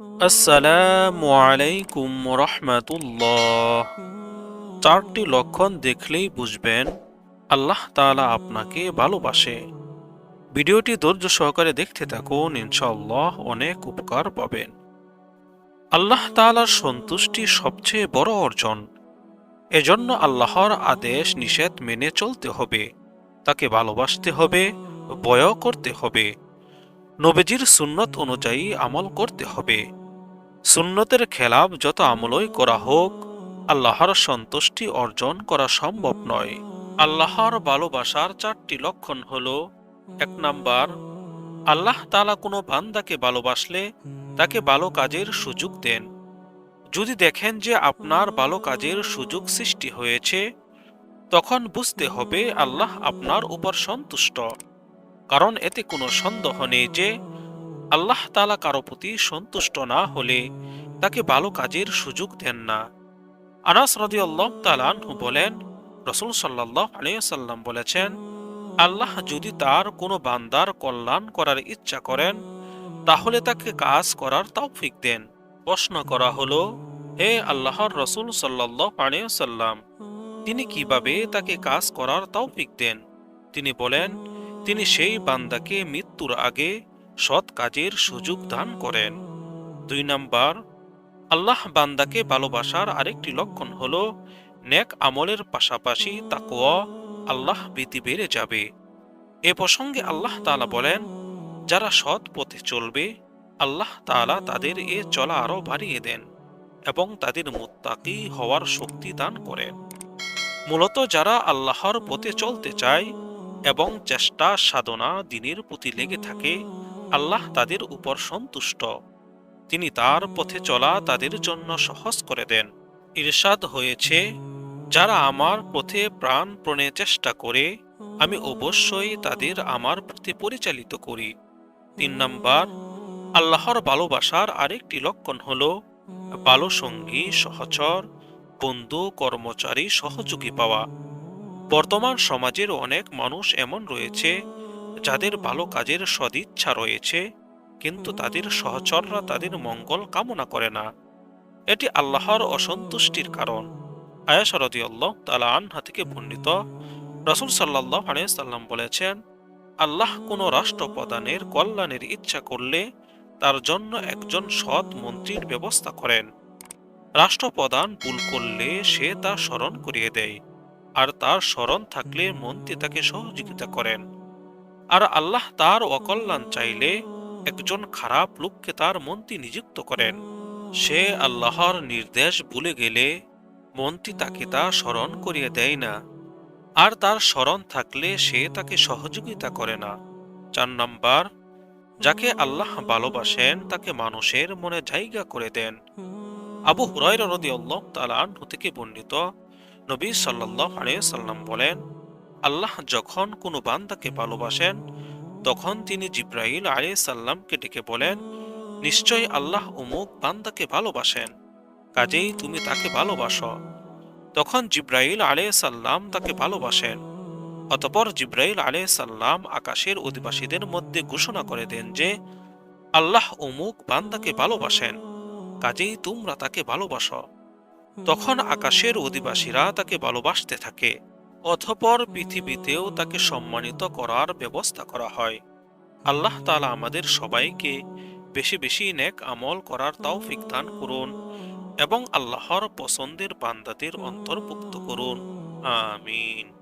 আসসালামু আলাইকুম রহমাতুল্লাহ। চারটি লক্ষণ দেখলেই বুঝবেন আল্লাহ তাআলা আপনাকে ভালোবাসে। ভিডিওটি ধৈর্য সহকারে দেখতে থাকুন, ইনশাআল্লাহ অনেক উপকার পাবেন। আল্লাহ তাআলার সন্তুষ্টি সবচেয়ে বড় অর্জন। এজন্য আল্লাহর আদেশ নিষেধ মেনে চলতে হবে, তাকে ভালোবাসতে হবে বয় করতে হবে। নবীজির সুন্নত অনুযায়ী আমল করতে হবে। সুন্নতের খেলাফ যত আমলই করা হোক, আল্লাহর সন্তুষ্টি অর্জন করা সম্ভব নয়। আল্লাহর ভালোবাসার চারটি লক্ষণ হল, এক নাম্বার, আল্লাহ তালা কোনো বান্দাকে ভালোবাসলে তাকে ভালো কাজের সুযোগ দেন। যদি দেখেন যে আপনার ভালো কাজের সুযোগ সৃষ্টি হয়েছে, তখন বুঝতে হবে আল্লাহ আপনার উপর সন্তুষ্ট। কারণ এতে কোনো সন্দেহ নেই যে আল্লাহ তালা কারও প্রতি সন্তুষ্ট না হলে তাকে ভালো কাজের সুযোগ দেন না। আনাস রদি আল্লাহ তালানহু বলেন, রসুল সাল্লাহ আলিয়াল্লাম বলেছেন, আল্লাহ যদি তার কোনো বান্দার কল্যাণ করার ইচ্ছা করেন, তাহলে তাকে কাজ করার তৌফিক দেন। প্রশ্ন করা হলো, হে আল্লাহর রসুল সাল্লাহ আলিয়াল্লাম তিনি কীভাবে তাকে কাজ করার তৌফিক দেন? তিনি বলেন তিনি সেই বান্দাকে মৃত্যুর আগে সৎ কাজের সুযোগ দান করেন। দুই নাম্বার, আল্লাহ বান্দাকে ভালোবাসার আরেকটি লক্ষণ হল, নেক আমলের পাশাপাশি তাকোয়া আল্লাহ ভীতি বেড়ে যাবে। এ প্রসঙ্গে আল্লাহ তাআলা বলেন, যারা সৎ পথে চলবে, আল্লাহ তাআলা তাদের এ চলা আরও বাড়িয়ে দেন এবং তাদের মুত্তাকি হওয়ার শক্তি দান করেন। মূলত যারা আল্লাহর পথে চলতে চায় এবং চেষ্টা, সাধনা দিনের প্রতি লেগে থাকে। আল্লাহ তাদের উপর সন্তুষ্ট। তিনি তার পথে চলা তাদের জন্য সহজ করে দেন। ইরশাদ হয়েছে, যারা আমার পথে প্রাণ প্রাণপণে চেষ্টা করে, আমি অবশ্যই তাদের আমার প্রতি পরিচালিত করি। তিন নাম্বার, আল্লাহর ভালোবাসার আরেকটি লক্ষণ হল, ভালো সঙ্গী, সহচর, বন্ধু, কর্মচারী, সহযোগী পাওয়া। বর্তমান সমাজের অনেক মানুষ এমন রয়েছে, যাদের ভালো কাজের সদিচ্ছা রয়েছে, কিন্তু তাদের সহচররা তাদের মঙ্গল কামনা করে না। এটি আল্লাহর অসন্তুষ্টির কারণ। আয়াসরদি আল্লাহ তালা আনহা থেকে বর্ণিত রসুল সাল্লাহ আলিয়াল্লাম বলেছেন, আল্লাহ কোনো রাষ্ট্র প্রদানের কল্যাণের ইচ্ছা করলে তার জন্য একজন সৎ মন্ত্রীর ব্যবস্থা করেন। রাষ্ট্রপ্রধান ভুল করলে সে তা স্মরণ করিয়ে দেয়। আর তার স্মরণ থাকলে মন্ত্রী তাকে সহযোগিতা করেন। আর আল্লাহ তার অকল্যাণ চাইলে একজন খারাপ লোককে তার মন্ত্রী নিযুক্ত করেন। সে আল্লাহর নির্দেশ ভুলে গেলে মন্ত্রী তাকে তা স্মরণ করিয়ে দেয় না। আর তার স্মরণ থাকলে সে তাকে সহযোগিতা করে না। চার নাম্বার, যাকে আল্লাহ ভালোবাসেন তাকে মানুষের মনে জায়গা করে দেন। আবু হুরাই রদি আল্লাহ তালাহ থেকে বর্ণিত নবী সাল্লাহ সাল্লাম বলেন, আল্লাহ যখন কোনো বান্দাকে ভালোবাসেন, তখন তিনি জিব্রাইল আলী সাল্লামকে ডেকে বলেন, নিশ্চয় আল্লাহ অমুক বান্দাকে ভালোবাসেন, কাজেই তুমি তাকে ভালোবাসো। তখন জিব্রাইল আলী সাল্লাম তাকে ভালোবাসেন। অতপর জিব্রাইল আলী সাল্লাম আকাশের অধিবাসীদের মধ্যে ঘোষণা করে দেন যে, আল্লাহ অমুক বান্দাকে ভালোবাসেন, কাজেই তোমরা তাকে ভালোবাসো। তখন আকাশের অধিবাসীরা তাকে ভালোবাসতে থাকে, অথপর পৃথিবীতেও তাকে সম্মানিত করার ব্যবস্থা করা হয়। আল্লাহ তালা আমাদের সবাইকে বেশি বেশি নেক আমল করার তাও দান করুন এবং আল্লাহর পছন্দের বান্দাদের অন্তর্ভুক্ত করুন। আমিন।